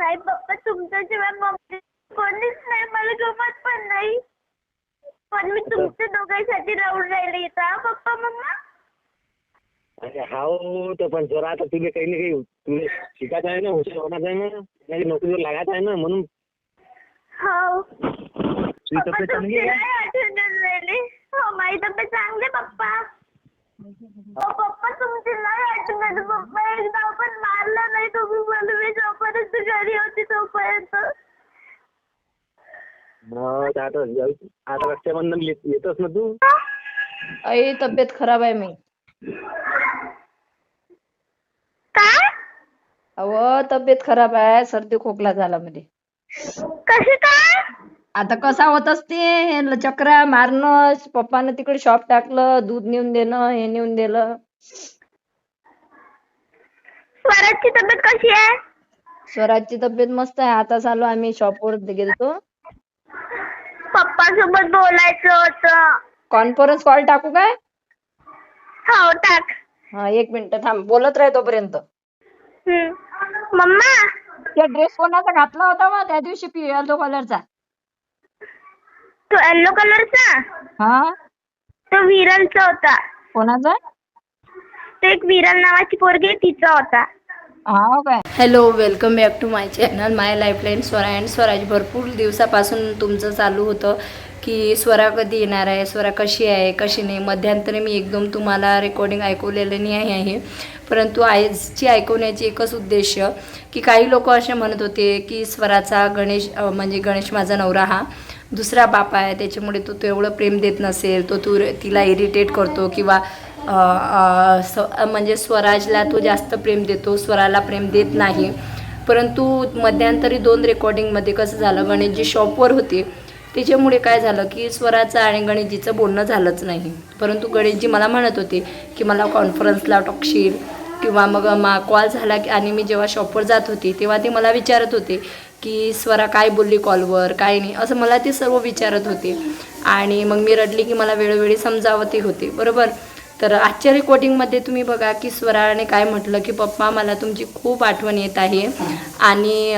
नाही पप्पा तुमच्याशिवाय मम्मी कोणीच नाही मला गमत पण नाही. पण मी तुमच्या दोघांसाठी राहून राहिले इथं हा, पप्पा मम्मा? अरे हाव तर पण जरा आता तुला काही ना काही तुला शिकायचं आहे ना हुशार होणार आहे ना नाही नोकरीवर लागायचं आहे ना म्हणून. हो तुझी पप्पा तब्येत चांगली तुमची आहे नाही आठवण येऊन राहिली? हो माझी तब्येत चांगली आहे, पप्पा. पप्पा तुमची नाही आठवण पप्पा एकदा पण मारलं नाही तुम्ही मला मी जोपर्यंत घरी होती तोपर्यंत. मग आता आता रक्षाबंधन येत- येतोस ना तू? आई तब्येत खराब आहे मी. काय? अव तब्येत खराब आहे. सर्दी खोकला झाला मध्ये. कशी काय? आता कसा होत असते हे चक्रा मारणं पप्पानं तिकडे शॉप टाकलं दूध नेऊन देणं हे नेऊन दिलं स्वराजची तब्येत कशी आहे? स्वराजची तब्येत मस्त आहे. आता चालू आम्ही शॉपवर गेलतो. पप्पा सोबत बोलायचं होतं. कॉन्फरन्स कॉल टाकू काय? हो टाक. हा एक मिनिट थांब. बोलत राह तोपर्यंत. हम्म. मम्मा? त्या ड्रेस कोणाचा घातला होता मग त्या दिवशी येलो कलरचा तो येल्लो कलरचा हा. तो विरलचा होता. कोणाचा? तो एक विरल नावाची पोरगी आहे, तिचा होता. हा काय? Hello welcome back to my channel my lifeline Swara and Swaraj भरपूर दिवसापासून तुमचं चालू होतं की स्वरा कधी येणार आहे स्वरा कशी आहे कशी नाही? मध्यांतरी मी एकदम तुम्हाला रेकॉर्डिंग ऐकवलेलं नाही आहे. परंतु आजची ऐकवण्याची एकच उद्देश की काही लोक असे म्हणत होते की स्वराचा गणेश अं, म्हणजे गणेश माझा नवरा हा. दुसरा बाप आहे त्याच्यामुळे तो तेवढं प्रेम देत नसेल तो तू तिला इरिटेट करतो किंवा स्व म्हणजे स्वराजला तो जास्त प्रेम देतो स्वराला प्रेम देत नाही. परंतु मध्यंतरी दोन रेकॉर्डिंगमध्ये कसं झालं गणेशजी शॉपवर होते. त्याच्यामुळे काय झालं की स्वराचं आणि गणेशजीचं बोलणं झालंच नाही. परंतु गणेशजी मला म्हणत होते की मला कॉन्फरन्सला टाकशील किंवा मग मा कॉल झाला की आणि मी जेव्हा शॉपवर जात होते तेव्हा ते मला विचारत होते की स्वरा काय बोलली कॉलवर काय नाही असं मला ती सर्व विचारत होती. आणि मग मी रडली की मला वेळोवेळी समजावतही होती बरोबर? तर आजच्या रेकॉर्डिंगमध्ये तुम्ही बघा की स्वराने काय म्हटलं की पप्पा मला तुमची खूप आठवण येत आहे. आणि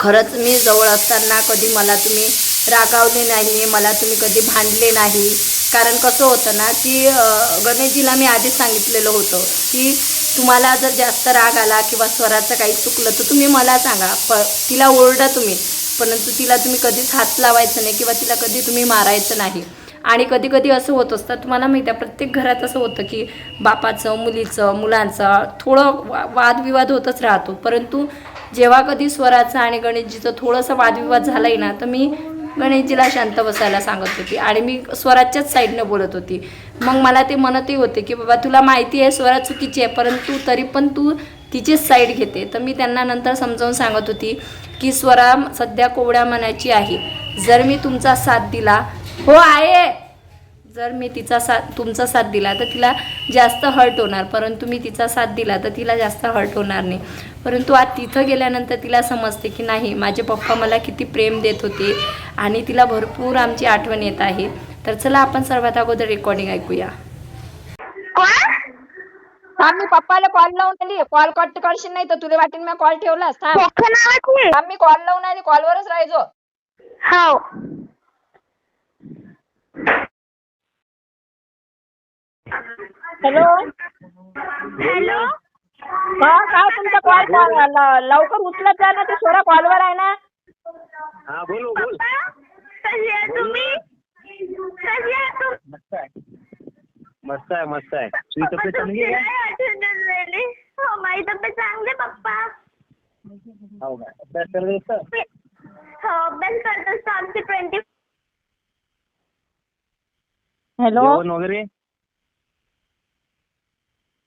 खरंच मी जवळ असताना कधी मला तुम्ही रागावले नाही मला तुम्ही कधी भांडले नाही. कारण कसं होतं ना की गणेशजीला मी आधीच सांगितलेलं होतं की तुम्हाला जर जास्त राग आला किंवा स्वराचं काही चुकलं तर तुम्ही मला सांगा. प तिला ओरडा तुम्ही. परंतु तिला तुम्ही कधीच हात लावायचं नाही किंवा तिला कधी तुम्ही मारायचं नाही. आणि कधी कधी असं होत असतं तुम्हाला माहिती आहे प्रत्येक घरात असं होतं की बापाचं मुलीचं मुलांचं थोडं वा वादविवाद होतच राहतो. परंतु जेव्हा कधी स्वराचं आणि गणेशजीचं थोडंसं वादविवाद झालाय ना तर मी गणेशजीला शांत बसायला सांगत होती. आणि मी स्वराच्याच साईडनं बोलत होती. मग मला ते म्हणतही होते की बाबा तुला माहिती आहे स्वरा चुकीची आहे परंतु तरी पण तू तिचीच साईड घेते. तर मी त्यांना नंतर समजावून सांगत होती की स्वरा सध्या कोवड्या मनाची आहे. जर मी तुमचा साथ दिला. हो आहे. जर मी तिचा साथ तुमचा साथ दिला तर तिला जास्त हर्ट होणार. परंतु मी तिचा साथ दिला तर तिला जास्त हर्ट होणार नाही. परंतु आज तिथं गेल्यानंतर तिला समजते की नाही माझे पप्पा मला किती प्रेम देत होते आणि तिला भरपूर आमची आठवण येत आहे. तर चला आपण सर्वात अगोदर रेकॉर्डिंग ऐकूया. मी पप्पाला कॉल लावून आली. कॉल कट करशील नाही तर तुला वाटेल मी कॉल ठेवलास. थांब. मी कॉल लावून आली. कॉलवरच राहायचो. हो हॅलो? हॅलो? हा काय तुमचा कॉल लवकर उचलत जा ना ते सोडा कॉलवर आहे ना. हा बोल बोल. पप्पा कशी आहे तुम्ही? कशी आहे तुम्ही मस्त आहे. मस्त आहे मस्त आहे. तुझी पप्पा तब्येत तुमची चांगली आहे नाही आठवण येऊन राहिली हो माझी तब्येत चांगली आहे, पप्पा. हो का? अभ्यास करत असतं हो अभ्यास करत असतो आमची ट्वेंटी हॅलो? जेवण वगैरे?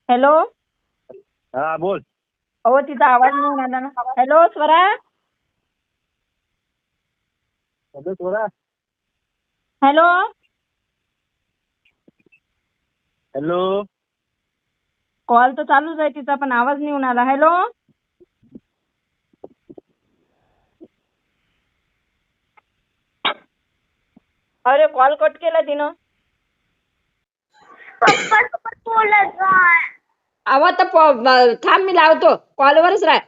हॅलो? हा बोल. अहो तिचा आवाज नाही आला ना. हॅलो स्वरा? तब्येत बरा हॅलो? हॅलो? कॉल तर चालूच आहे तिचा पण आवाज नाही आला. हॅलो? अरे कॉल कट केला तिनं. आवाज तर थांब मी लावतो. कॉलवरच राह.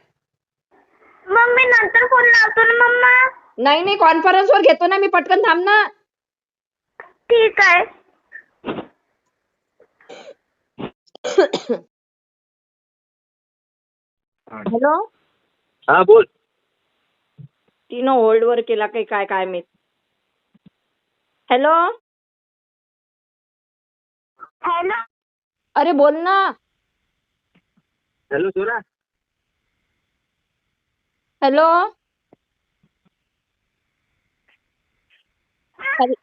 मी नंतर फोन लावतो ना मम्मा? नाही नाही कॉन्फरन्स वर घेतो ना मी पटकन थांब ना. ठीक आहे. हॅलो? हा बोल. तिनं होल्ड वर केला काही काय काय मी हॅलो? हॅलो? अरे बोल ना. हॅलो सोरा हॅलो हॅल-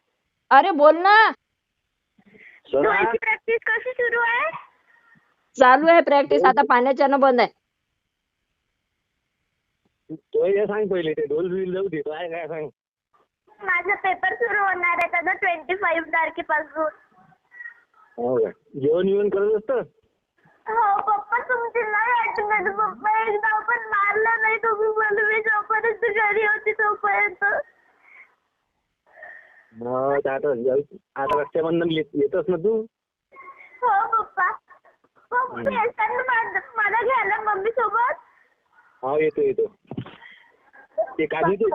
अरे बोल ना. सोरा प्रॅक्टिस कशी सुरू आहे? चालू आहे प्रॅक्टिस आता पाण्याच्यानं बंद आहे. तो हे सांग पहिले ते ढोल बिल जाऊ दे काय काय सांग. माझा पेपर सुरू होणार आहे त्याचा ट्वेंटी फाईव्ह तारखेपासून. हो का? जेवण बिवण करत असतं? हो. तुमची नाही आठवण येत. पप्पा एकदा पण मारलं नाही तुम्ही मला मी जोपर्यंत घरी होती तोपर्यंत. हो तर आता रक्षाबंधन येत- येतच ना तू? हो पप्पा. पप्पा येताना माझ- मला घ्यायला मम्मी सोबत? हो येतो येतो. ते काजूचे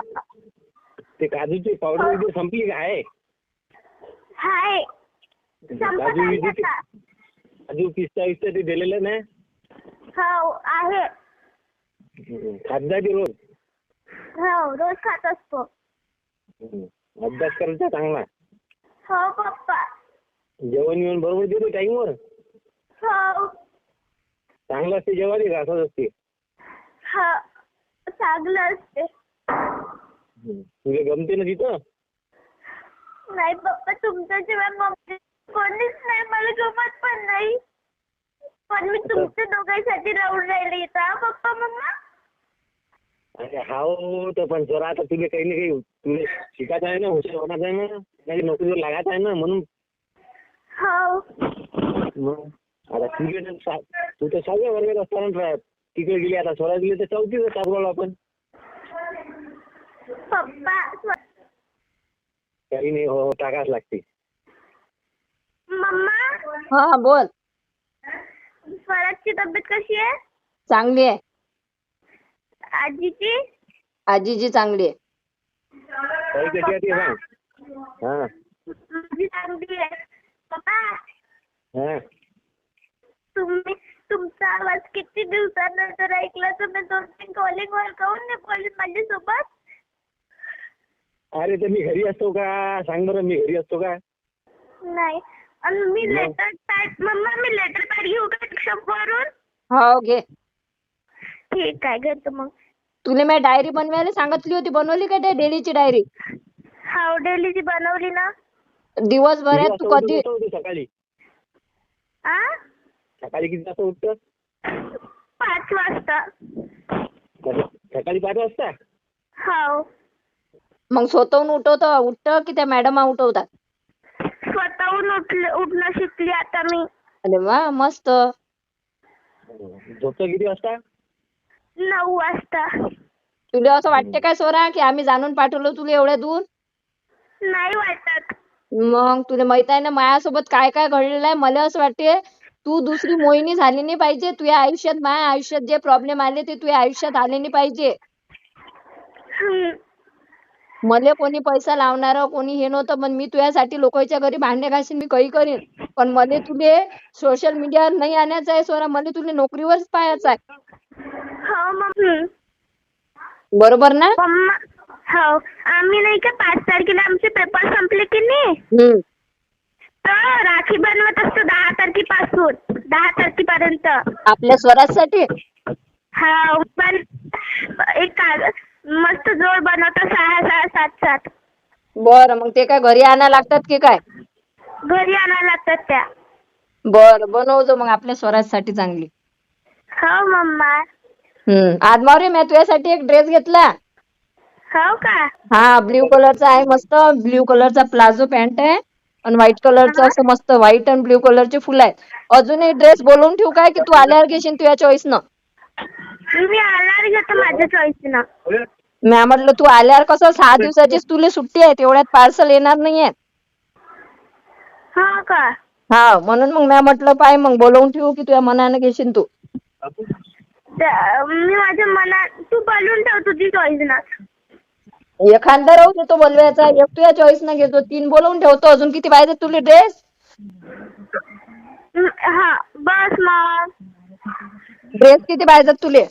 ते काजूची पावडर वगैरे संपली का? आहे. हाय. संपत काजू आली विजू आता. काजू पिस्ता विस्ता ते दिलेलं ना? हो आहे. खात जा रोज. हो रोज खात असतो. हम्म. अभ्यास करायचा चांगला. हो पप्पा. जेवण बिवण बरोबर देतो टाईमवर? हो. चांगलं असते का असंच असते? हो चांगलं असते. हम्म. गमते ना तिथं? नाही पप्पा तुमच्याशिवाय मम्मी कोणीच नाही मला गमत पण नाही. पण मी तुमच्या दोघांसाठी राहून राहिले इथं हा पप्पा मम्मा? अरे हाव तर पण जरा आता तुला काही ना काही तुला शिकायचं आहे ना हुशार होणार आहे ना नाही नोकरीवर लागायचं आहे ना म्हणून. हो मग आता तुझे तर सा- तू तर सहाव्या वर्गात असताना रा- तिकडे गेली आता सोळा गेली तर चौथीच टाकलो आपण. पप्पा स्व- काही नाही हो हो, टाकाच लागते. मम्मा? हा बोल. स्वराजची तब्येत कशी आहे? चांगली आहे. आजीची? आजीची चांगली आहे. काही कशी आहे ते सांग हा. माझी चांगली आहे. पप्पा? हा. तुम्ही तुमचा आवाज किती दिवसानंतर ऐकला तुम्ही? दोन तीन कॉलिंग वर काहून नाही बोलले माझ्यासोबत? अरे तर मी घरी असतो का? सांग बरं मी घरी असतो का? नाही. आणि मी मग? लेटर पॅड मम्मा मी लेटर पॅड घेऊ का शॉपवरून हो घे. ठीक आहे घेतो मग. तुला मी डायरी बनवायला सांगितली होती बनवली का ते डेलीची डायरी हाव डेलीची बनवली ना. दिवसभरात तू कधी? उठतो तू सकाळी? आ? सकाळी किती वाजता उठतो? पाच वाजता. सकाळी पाच वाजता? हाव मग स्वतःहून उठवतो उठतं की त्या मॅडम उठवतात उठले उठणं शिकली आता मी. अरे वा मस्त. झोपतो किती वाजता? नऊ वाजता. तुला असं वाटते काय सोरा की आम्ही जाणून पाठवलं तुला एवढ्या दूर? नाही वाटत. मग तुला माहीत आहे ना माझ्यासोबत काय काय घडलेलं आहे? मला असं वाटते तू दुसरी मोहिनी झाली नाही पाहिजे. तुझ्या आयुष्यात माझ्या आयुष्यात जे प्रॉब्लेम आले ते तुझ्या आयुष्यात आले नाही पाहिजे. हम्म. मले कोणी पैसा लावणार कोणी हे नव्हतं पण मी तुझ्यासाठी लोकांच्या घरी भांडे घासीन मी काही करीन. पण मला तुले सोशल मीडियावर नाही आणायचं आहे सोरा. मला तुला नोकरीवरच पाहायचं आहे. हो मम्मी. बरोबर ना? हो. आम्ही नाही का पाच तारखेला आमचे पेपर संपले की नाही? तर राखी बनवत असतो दहा तारखेपासून दहा तारखेपर्यंत. आपल्या स्वराजसाठी? हा पण एक कागद मस्त जोड बनवतो सहा सहा सात सात. बरं मग ते काय घरी आणा लागतात की काय? घरी आणायला लागतात त्या. बरं बनवतो मग आपल्या स्वराजसाठी चांगली. हो मम्मा. हम्म. आज मावरे मी तुझ्यासाठी एक ड्रेस घेतला. हो का? हा ब्ल्यू कलरचा आहे मस्त. ब्ल्यू कलरचा प्लाझो पॅन्ट आहे. आणि व्हाईट कलरचं असं मस्त व्हाईट आणि ब्ल्यू कलरचे फुलं आहेत. अजूनही ड्रेस बोलवून ठेवू काय की तू आल्यावर घेशील तुझ्या चॉईसनं मी आणार घेतो माझ्या चॉईसनं मी म्हटलं तू आल्यावर कसं सहा दिवसाचीच तुला सुट्टी आहे तेवढ्यात पार्सल येणार नाहीये. हो का? हा म्हणून मग मी म्हटलं पाय मग बोलवून ठेवू की तुझ्या मनाने घेशील तू. त्या- मी माझ्या मनात तू बोलून ठेव तुझी चॉईस ना. एखादा राहू देतो बोलवायचा एक तुझ्या चॉईस न घेतो. तीन बोलवून ठेवतो अजून किती पाहिजे तुला ड्रेस हम्म, हा बस मग. ड्रेस किती पाहिजेत तुले?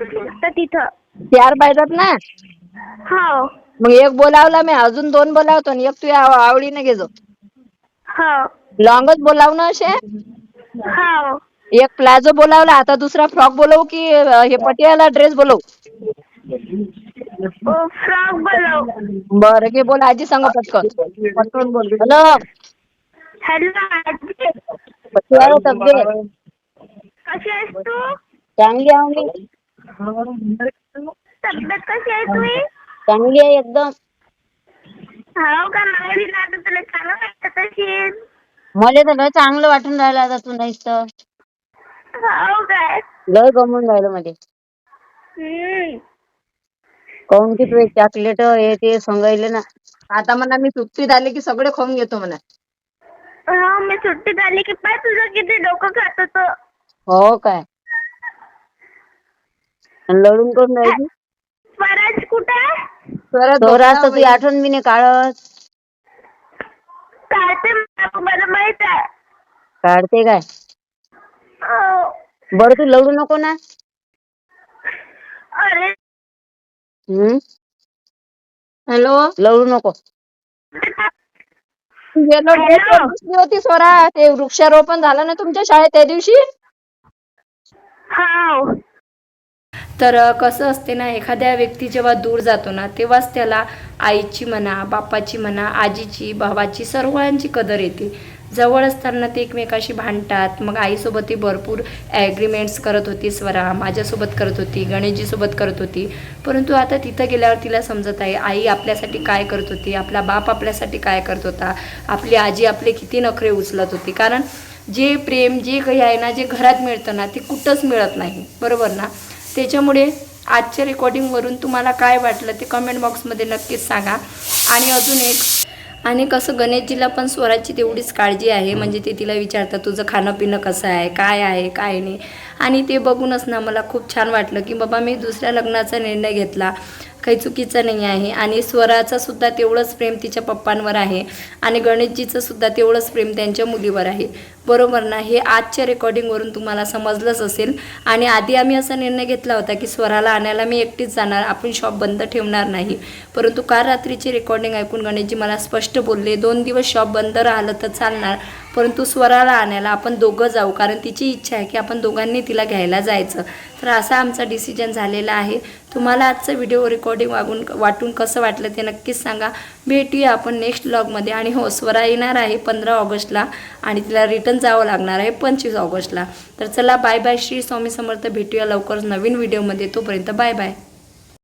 तर तिथं. चार पाहिजेत ना? हो. मग एक बोलावला मी अजून दोन बोलावतो आणि एक तुझ्या आव- आवडीने घेतो हो. लॉंगच बोलाव ना असे? हो. एक प्लाझो बोलावला आता दुसरा फ्रॉक बोलवू की अं, हे पटियाला ड्रेस बोलवू? फ्रॉक बोलव. बरं घे बोल आजी सांग पटकन. पटकन बोल हॅलो. हॅलो पटियाला तब्येत कशी आहेस तू? चांगली आहे मी तब्येत कशी आहे तुझी? चांगली आहे एकदम. हो का? ना आता तुला चांगलं वाटत असेल मला तर लय चांगलं वाटून राहिलं आता तू नाहीस तर. हो काय लय गमून राहिलं मध्ये हम्म. काऊन की तू चॉकलेट हे ते सांगायले ना. आता म्हणा मी सुट्टीत आले की सगळे खाऊन घेतो म्हणा. हो मी सुट्टीत आली की पाय तुझं किती डोकं खात होतं. हो काय? आणि लढून करून राहिली स्वराज कुठे? स्वराज तर तुझी आठवण बी नाही काढत. काढते मला मला माहीत आहे. काढते काय? हो. बरं तू लढू नको ना. अरे. हम्म? हॅलो? लढू नको. Dress Hello. दिसली होती स्वरा ते वृक्षारोपण झालं ना तुमच्या शाळेत त्या दिवशी? हो. तर कसं असते ना एखाद्या व्यक्ती जेव्हा दूर जातो ना तेव्हाच त्याला आईची म्हणा बापाची म्हणा आजीची भावाची सर्वांची कदर येते. जवळ असताना ते एकमेकाशी भांडतात. मग आईसोबत ती भरपूर ॲग्रीमेंट्स करत होती स्वरा माझ्यासोबत करत होती गणेशजीसोबत करत होती. परंतु आता तिथं गेल्यावर तिला समजत आहे आई आपल्यासाठी काय करत होती आपला बाप आपल्यासाठी काय करत होता आपली आजी आपले किती नखरे उचलत होती. कारण जे प्रेम जे काही आहे ना जे घरात मिळतं ना ते कुठंच मिळत नाही. बरोबर ना? त्याच्यामुळे आजच्या रेकॉर्डिंगवरून तुम्हाला काय वाटलं ते कमेंट बॉक्समध्ये नक्कीच सांगा. आणि अजून एक आणि कसं गणेशजीला पण स्वराची तेवढीच काळजी आहे. म्हणजे ते तिला विचारतात तुझं खाणं पिणं कसं आहे? काय आहे? काय नाही? आणि ते बघूनच ना मला खूप छान वाटलं की बाबा मी दुसऱ्या लग्नाचा निर्णय घेतला. काही चुकीचं नाही आहे आणि स्वराचं सुद्धा तेवढंच प्रेम तिच्या पप्पांवर आहे आणि गणेशजीचं सुद्धा तेवढंच प्रेम त्यांच्या मुलीवर आहे. बरोबर ना? हे आजच्या रेकॉर्डिंगवरून तुम्हाला समजलंच असेल. आणि आधी आम्ही असा निर्णय घेतला होता की स्वराला आणायला मी एकटीच जाणार आपण शॉप बंद ठेवणार नाही. परंतु काल रात्रीची रेकॉर्डिंग ऐकून गणेशजी मला स्पष्ट बोलले दोन दिवस शॉप बंद राहिलं तर चालणार. परंतु स्वराला आणायला आपण दोघं जाऊ कारण तिची इच्छा आहे की आपण दोघांनी तिला घ्यायला जायचं. तर असा आमचा डिसिजन झालेला आहे. तुम्हाला आजचं व्हिडिओ रेकॉर्डिंग वागून वाटून कसं वाटलं ते नक्कीच सांगा. भेटूया आपण नेक्स्ट ब्लॉगमध्ये आणि हो स्वरा येणार आहे पंधरा ऑगस्टला आणि तिला रिटर्न जावं लागणार आहे पंचवीस ऑगस्टला. तर चला बाय बाय श्री स्वामी समर्थ. भेटूया लवकरच नवीन व्हिडिओमध्ये तोपर्यंत बाय बाय